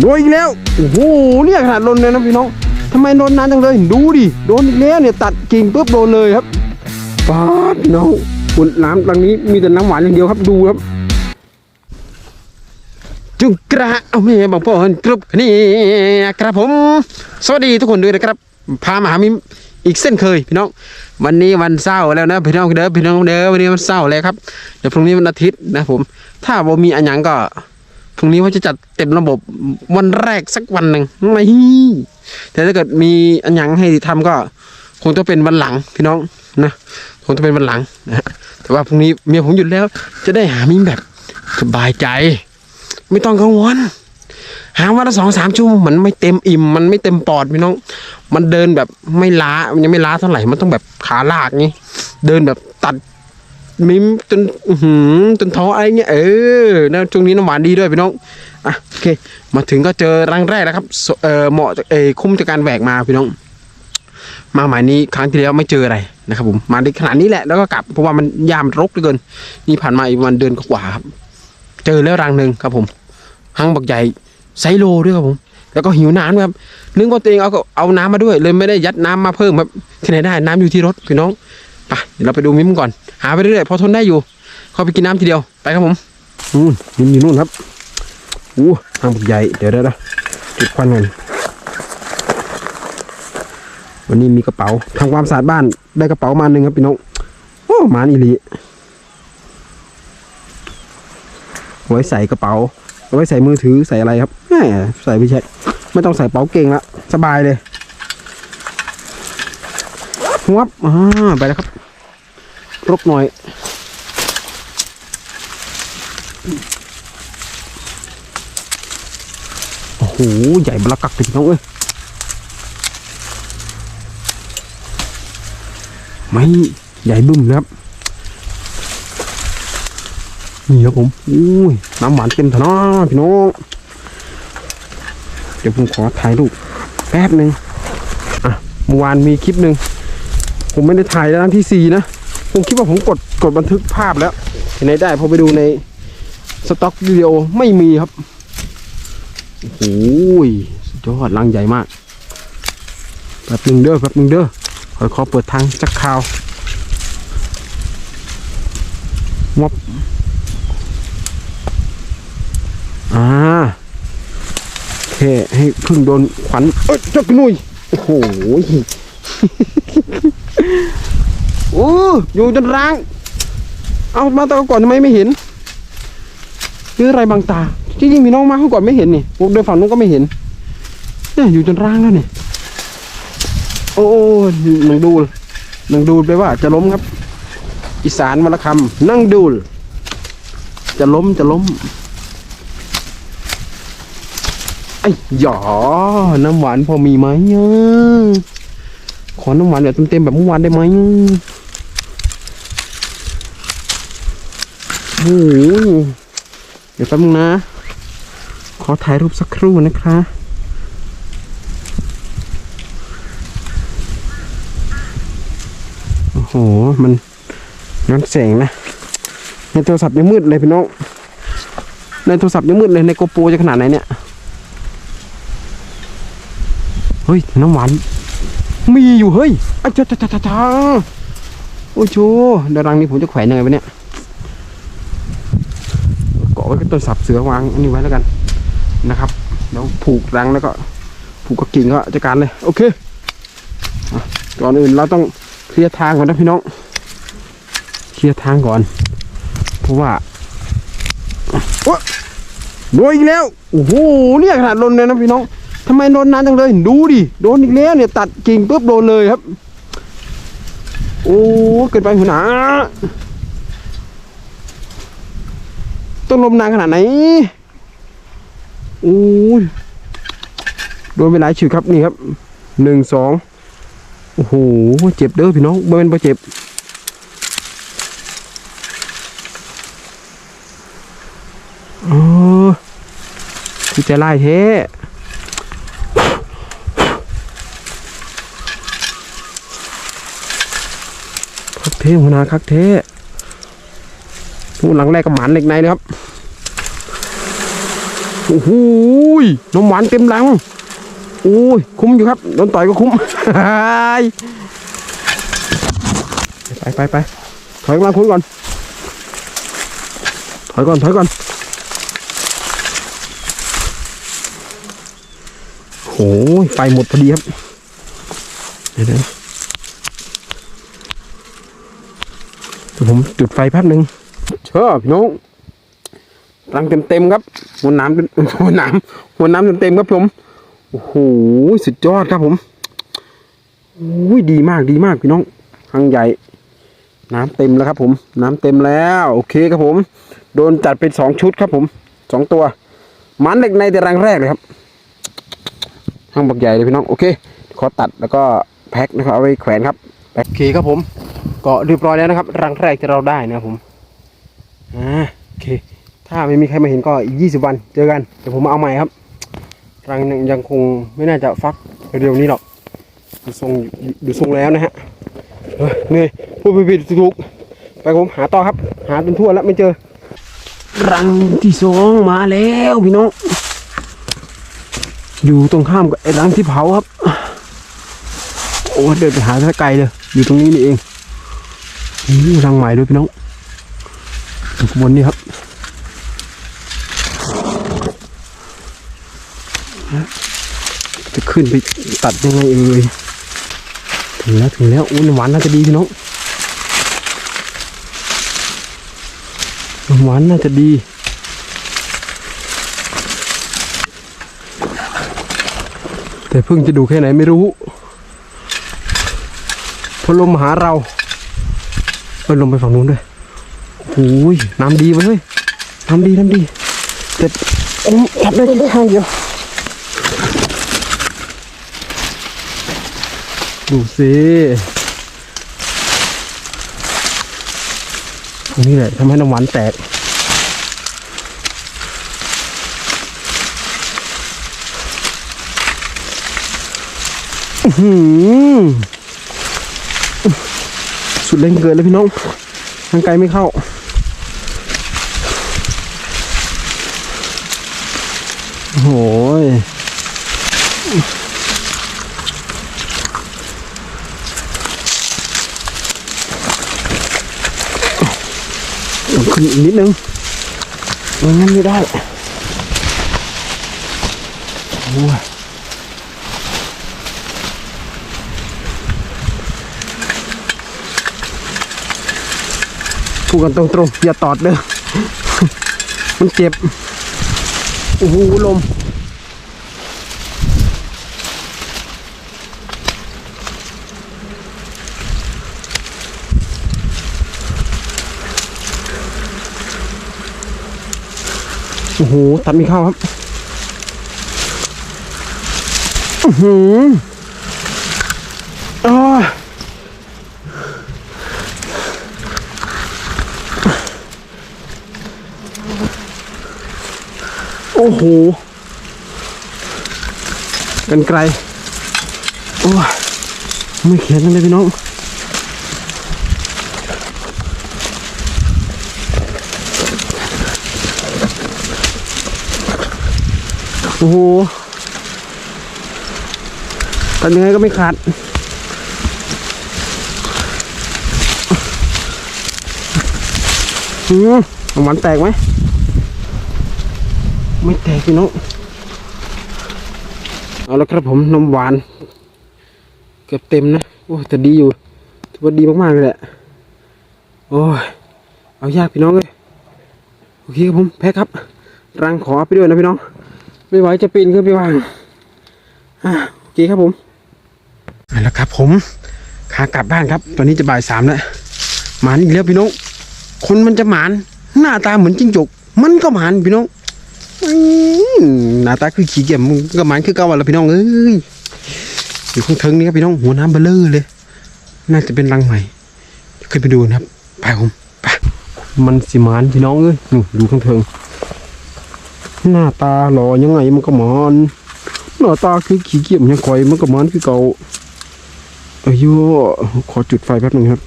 โดนอีกแล้ว โอ้โห เนี่ยขนาดโดนเลยนะพี่น้องทำไมโดนนานจังเลย ดูดิ โดนอีกแล้วเนี่ยตัดกิ่งปุ๊บโดนเลยครับป้าดพี่น้องคุณน้ำตรงนี้มีแต่น้ำหวานอย่างเดียวครับ ดูครับ จุงกระเอาแม่บางพ่อนกรุบนี่ครับผม สวัสดีทุกคนด้วยนะครับ พามาหามิมอีกเส้นเคยพี่น้อง วันนี้วันเสาร์แล้วนะพี่น้องเด้อพี่น้องเด้อวันนี้วันเสาร์แล้วครับ เดี๋ยวพรุ่งนี้วันอาทิตย์นะผม ถ้าบ่มีอันยังก็ รุ่งนี้ว่าจะจัดเต็มระบบวันแรกสักวันหนึ่งไม่แต่ถ้าเกิดมีอันหยังให้ทำก็ คงต้องเป็นวันหลังพี่น้องนะคงต้องเป็นวันหลังนะแต่ว่าพรุ่งนี้เมียผมหยุดแล้ว จะได้หามิมแบบสบายใจ ไม่ต้องกังวลหาวันละสองสามชั่วโมงมันไม่เต็มอิ่มมันไม่เต็มปอดพี่น้อง มันเดินแบบไม่ล้ามันยังไม่ล้าเท่าไหร่มันต้องแบบขาลากงี้ เดินแบบตัด มิมจนหือจนท้ออะไรเงี้ยเออนะช่วงนี้น้ำหวานดีด้วยพี่น้องอะโอเค มาถึงก็เจอรังแรกแล้วครับเออเหมาะเออคุ้มจากการแหวกมาพี่น้อง มาหมายนี้ครั้งที่แล้วไม่เจออะไรนะครับผมมาในขนาดนี้แหละแล้วก็กลับเพราะว่ามันยามรกเหลือเกิน นี่ผ่านมาอีกประมาณเดือนกว่าครับ เจอแล้วรังหนึ่งครับผมหังบักใหญ่ไซโลด้วยครับผมแล้วก็หิวน้ำครับนึกว่าตัวเองเอาก็เอาน้ำมาด้วย เลยไม่ได้ยัดน้ำมาเพิ่มครับที่ไหนได้น้ำอยู่ที่รถพี่น้องไปเดี๋ยวเราไปดูมิมก่อน หาไปเรื่อยๆพอทนได้อยู่เขาไปกินน้ำทีเดียวไปครับผมอืมมิมอยู่นู่นครับอู้หังบักใหญ่เดี๋ยวเดี๋ยวเดี๋ยวจุดควันก่อนวันนี้มีกระเป๋าทำความสะอาดบ้านได้กระเป๋ามาหนึ่งครับพี่น้องโอ้หมานี่ลีไว้ใส่กระเป๋าไว้ใส่มือถือใส่อะไรครับแหมใส่ไม่ใช่ไม่ต้องใส่เป๋าเก่งละสบายเลยวับอ่าไปแล้วครับ รกหน่อยโอ้โหใหญ่บลักกักติน้องเอ้ยไม่ใหญ่บึ้มเลยครับนี่ครับผมอุ้ยน้ำหวานเต็มถนอพี่น้องเดี๋ยวผมขอถ่ายรูปแป๊บหนึ่งอะเมื่อวานมีคลิปหนึ่งผมไม่ได้ถ่ายด้านที่สี่นะ ผมคิดว่าผมกดกดบันทึกภาพแล้วที่ไหนได้พอไปดูในสต็อกวิดีโอไม่มีครับโอ้โหสุดยอดลังใหญ่มากแป๊บหนึ่งเด้อแป๊บหนึ่งเด้อขอขอเปิดทางจักข่าวมอบอ่าแค่ให้พึ่งโดนขวัญเอ้ยเจ้ากระนุยโอ้โห โอ้อยู่จนร้าง เอามาตอนก่อนทำไมไม่เห็นคืออะไรบางตาจริงๆมีน้องมาเขาก่อนไม่เห็นนี่ผมเดินฝั่งนู้นก็ไม่เห็นเนี่ยอยู่จนร้างแล้วนี่โอ้นังดูลนังดูลแปลว่าจะล้มครับ อีสานวรรณคำนั่งดูล จะล้มจะล้มไอ้หยอน้ำหวานพอมีไหมขอน้ำหวานแบบเต็มๆแบบเมื่อวานได้ไหม โอ้โหเดี๋ยวแป๊บนึงนะ ขอถ่ายรูปสักครู่นะคะโอ้โห มันย้อนแสงนะ ในโทรศัพท์ยังมืดเลยพี่น้อง ในโทรศัพท์ยังมืดเลยในโกโปรจะขนาดไหนเนี่ย เฮ้ย น้ำหวาน มีอยู่เฮ้ยอ้าวจ้าจ้าจ้าจ้าโอ้โหเดยวรังนี้ผมจะแขวนยังไงวะเนี่ย ว้กับต้นสับเสือวางอันนี้ไว้แล้วกันนะครับแล้วผูกรังแล้วก็ผูกกับกิ่งก็จัดการเลยโอเคก่อนอื่นเราต้องเคลียร์ทางก่อนนะพี่น้องเคลียร์ทางก่อน เพราะว่าโอ๊ะโดนอีกแล้วโอ้โหเนี่ยขนาดลนเลยนะพี่น้องทำไมโดนนานจังเลยดูดิโดนอีกแล้วเนี่ยตัดกิ่งปุ๊บโดนเลยครับ โอ้เกิดไปหัวหนา ต้นลมนานขนาดไหนโอ้ยโดนไปหลายฉีดครับนี่ครับหนึ่งสองโอ้โหเจ็บเด้อพี่น้องเบนบ่เจ็บเออคือจะไล่เท้คักเทหัวนาคักเท้ หลังแรกก็หมันเหล็กในนะครับโอ้โหยนมหวานเต็มรังโอ้ยคุ้มอยู่ครับโดนต่อยก็คุ้มไปไปไปถอยมาคุณก่อน ถอยก่อนถอยก่อนโอ้ยไฟหมดพอดีครับเดี๋ยวเดี๋ยวเดี๋ยวผมจุดไฟแป๊บหนึ่ง เชื่อพี่น้องรังเต็มเต็มๆครับหัวน้ำเป็นหัวน้ำหัวน้ำเต็มเต็มๆครับผมโอ้โหสุดยอดครับผมโอ้ยดีมากดีมากพี่น้องรังใหญ่ น้ำเต็มแล้วครับ ผม น้ำเต็มแล้ว โอเคครับผม โดนจัดเป็นสองชุดครับผมสองตัวมันเหล็กในแต่รังแรกเลยครับห้างบักใหญ่เลยพี่น้องโอเคขอตัดแล้วก็แพ็คนะครับเอาไว้แขวนครับโอเคครับผม ก็เรียบร้อยแล้วนะครับ รังแรกที่เราได้นะครับผม อ่าโอเค ถ้าไม่มีใครมาเห็นก็อีกยี่สิบวันเจอกัน เดี๋ยวผมมาเอาใหม่ครับ รังยังยังคงไม่น่าจะฟักเร็วๆนี้หรอก ดูทรงดูทรงแล้วนะฮะเหนื่อยพูดผิดๆถูกๆไปผมหาต่อครับ หาจนทั่วแล้วไม่เจอ รังที่สองมาแล้วพี่น้อง อยู่ตรงข้ามกับไอ้รังที่เผาครับ โอ้เดินไปหาซะไกลเลย อยู่ตรงนี้นี่เองรังใหม่ด้วยพี่น้อง บนนี่ครับจะขึ้นไปตัดยังไงเอ่ยถึงแล้วถึงแล้วอุ้นหวานน่าจะดีพี่น้องหวานน่าจะดีแต่เพิ่งจะดูแค่ไหนไม่รู้พอลมมาหาเราไปลมไปฝั่งนู้นด้วย โอ้ยน้ำดีมาเลยน้ำดีน้ำดีแต่โอ้จับได้แค่ข้างเดียว ดูสิตรงนี้แหละทำให้น้ำหวานแตกสุดเร่งเกินแล้วพี่น้องทางไกลไม่เข้า โอ้โหยขึ้นอีกนิดนึงไม่งั้นไม่ได้โอ้ยพูดกันตรงๆอย่าตอดเด้อ มันเจ็บ โอ้โหลม โอ้โหตัดไม่เข้าครับอือหืออ้า อ้โหกันไกลโอ้ไม่เขียนกันเลยพี่น้องโอ้โหตัดยังไงก็ไม่ขาด อืมหวานแตกไหม ไม่แตกพี่น้องเอาละครับผมนมหวาน เกือบเต็มนะโอ้แต่ดีอยู่ถือว่าดีมากๆเลยแหละโอ้ยเอายากพี่น้องเลยโอเคครับผมแพ็คครับ รังขอไปด้วยนะพี่น้อง ไม่ไหวจะปีนขึ้นไปวางอะโอเคครับผมเอาละครับ ผมขากลับบ้านครับ ตอนนี้จะบ่ายสามแล้วหมานอีกแล้วพี่น้องคนมันจะหมาน หน้าตาเหมือนจิ้งจก มันก็หมานพี่น้อง หน้าตาคือขี้เกียจมึงก็มานคือเก่าวันละพี่น้องเอ้ยอยู่ข้างเทิงนี่ครับพี่น้องหัวน้ำเบลเลอร์เลย น่าจะเป็นรังใหม่ขึ้นไปดูนะครับไปผมไปมันสิมานพี่น้องเอ้ยนู่ดูข้างเทิงหน้าตาหล่อยังไงมันก็มอนหน้าตาคือขี้เกียจยังคอยมันก็มอนคือเก่าเอ้ยโยขอจุดไฟแป๊บหนึงครับ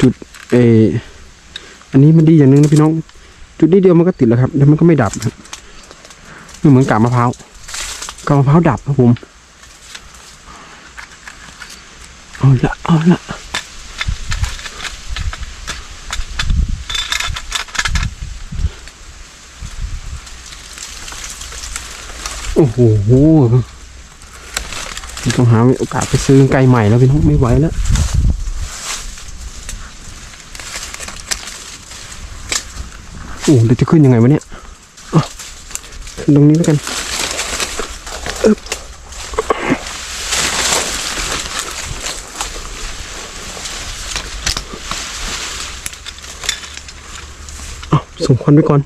จุด เอออันนี้มันดีอย่างหนึงนะพี่น้อง จุดนี้เดียวมันก็ติดแล้วครับแล้วมันก็ไม่ดับครับไม่เหมือนกาบมะพร้าวกาบมะพร้าวดับครับผมเอาละเอาละโอ้โหต้องหาโอกาสไปซื้อไก่ใหม่แล้วพี่น้องไม่ไหวแล้ว อ้เราจะขึ้นยังไงวะเนี่ยขึ้นตรงนี้แล้วกันอ๋อส่งควันไปก่อน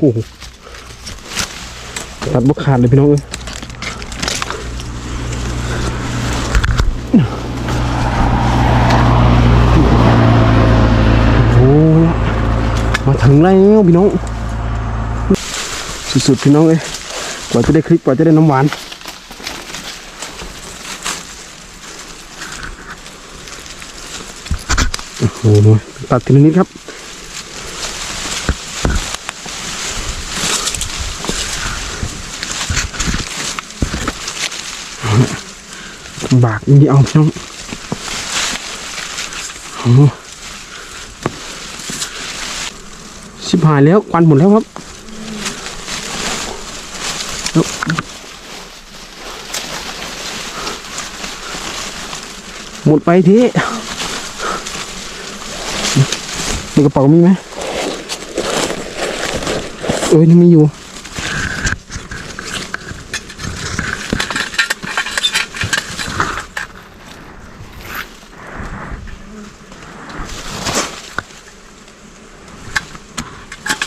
โอ้โหตัดบุกขาดเลยพี่น้องเอ้ยโอ้มาถึงแล้วพี่น้อง สุดๆพี่น้องเอ้ยกว่าจะได้คลิปกว่าจะได้น้ำหวานโอ้โหตัดทีละนิดครับ บากนี่เอาพี่น้องชิบหายแล้วควันหมดแล้วครับหมดไปทีในกระเป๋ามีไหมเอ้ยนี่มีอยู่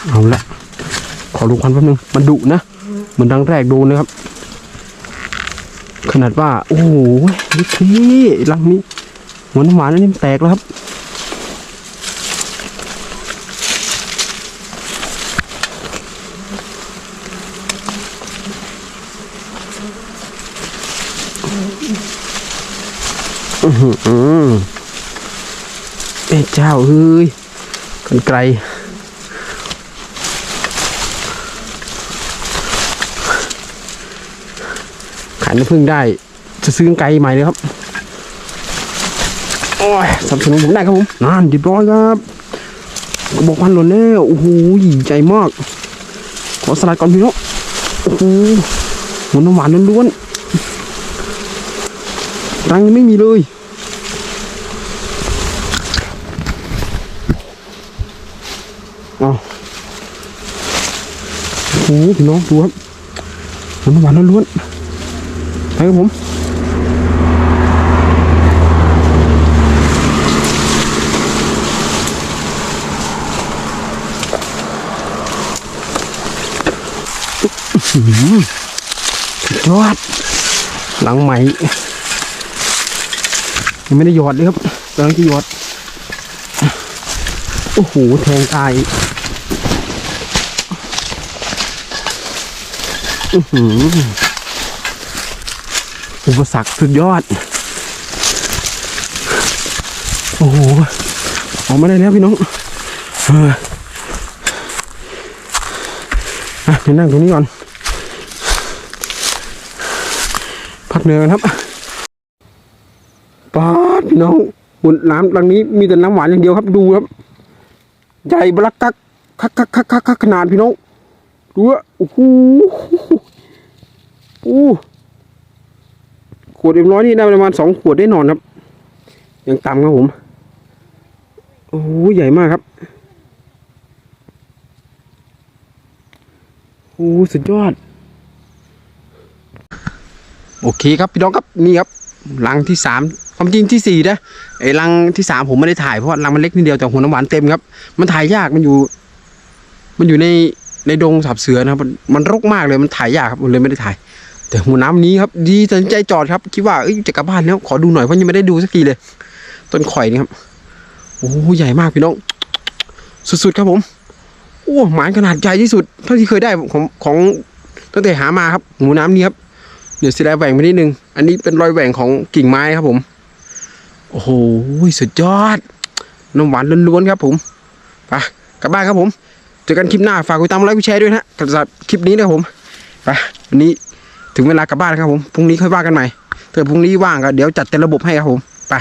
เอาละ ขอ ดูควันแป๊บนึงมันดุนะ เหมือนดังแรกโดนเลยครับ ขนาดว่า โอ้โหนี่พี่รังนี้หัวน้ำหวานนนี้มันแตกแล้วครับอือหือเอ้เจ้าเอ้ยกันไกลายน้ำผึ้งได้ จะซื้อไก่ใหม่เลยครับ โอ้ยสนับสนุนผมได้ครับผมนานเรียบร้อยครับกระบอกพันหล่นแล้วโอ้โหใหญ่มาก ขอสลัดก่อนพี่น้องโอ้โหหัวน้ำหวานล้วนๆรังยังไม่มีเลยเอาโอ้โหพี่น้องดูครับหัวน้ำหวานล้วนๆ ไปครับผมอื้อหือสุดยอด หลังใหม่ยังไม่ได้หยอดเลยครับกำลังจะหยอด โอ้โห แทงตายอือหือ อุปสรรคสุดยอด โอ้โห ออกมาได้แล้วพี่น้องเอออะเดี๋ยวนั่งตรงนี้ก่อน พักเหนื่อยกันครับป๊าดพี่น้องหุ่นน้ำรังนี้มีแต่น้ำหวานอย่างเดียวครับดูครับ ใหญ่บลักกักคักคักคักคักขนาดพี่น้องดูว่าโอ้โหโอ้ ขวดเอ็มร้อยนี่ได้ประมาณสองขวดได้นอนครับ ยังต่ำครับผม โอ้โหใหญ่มากครับโอ้สุดยอด โอเคครับพี่น้องครับนี่ครับรังที่สามความจริงที่สี่นะไอ้รังที่สามผมไม่ได้ถ่ายเพราะว่ารังมันเล็กนิดเดียวแต่หัวน้ำหวานเต็มครับ มันถ่ายยากมันอยู่ มันอยู่ในในดงสับเสือนะครับมันมันรกมากเลยมันถ่ายยากครับผมเลยไม่ได้ถ่าย แต่หูน้ำนี้ครับ ดีตัดสินใจจอดครับคิดว่าเอ้ยจะกลับบ้านแล้วขอดูหน่อยเพราะยังไม่ได้ดูสักทีเลย ต้นข่อยนี่ครับโอ้ใหญ่มากพี่น้อง สุดๆครับผมโอ้หมายขนาดใหญ่ที่สุดเท่าที่เคยได้ของของตั้งแต่หามาครับหูน้ำนี้ครับเดี๋ยวเสียดายแหว่งไปนิดนึง อันนี้เป็นรอยแหว่งของกิ่งไม้ครับผม โอ้โหสุดยอด น้ำหวานล้วนๆครับผมไปกลับบ้านครับผม เจอกันคลิปหน้าฝากกดติดตามไลค์กดแชร์ด้วยนะสำหรับคลิปนี้นะครับผมไปวันนี้ ถึงเวลากลับบ้านแล้วครับผมพรุ่งนี้ค่อยว่ากันใหม่ถ้าพรุ่งนี้ว่างก็เดี๋ยวจัดเต็มระบบให้ครับผมไป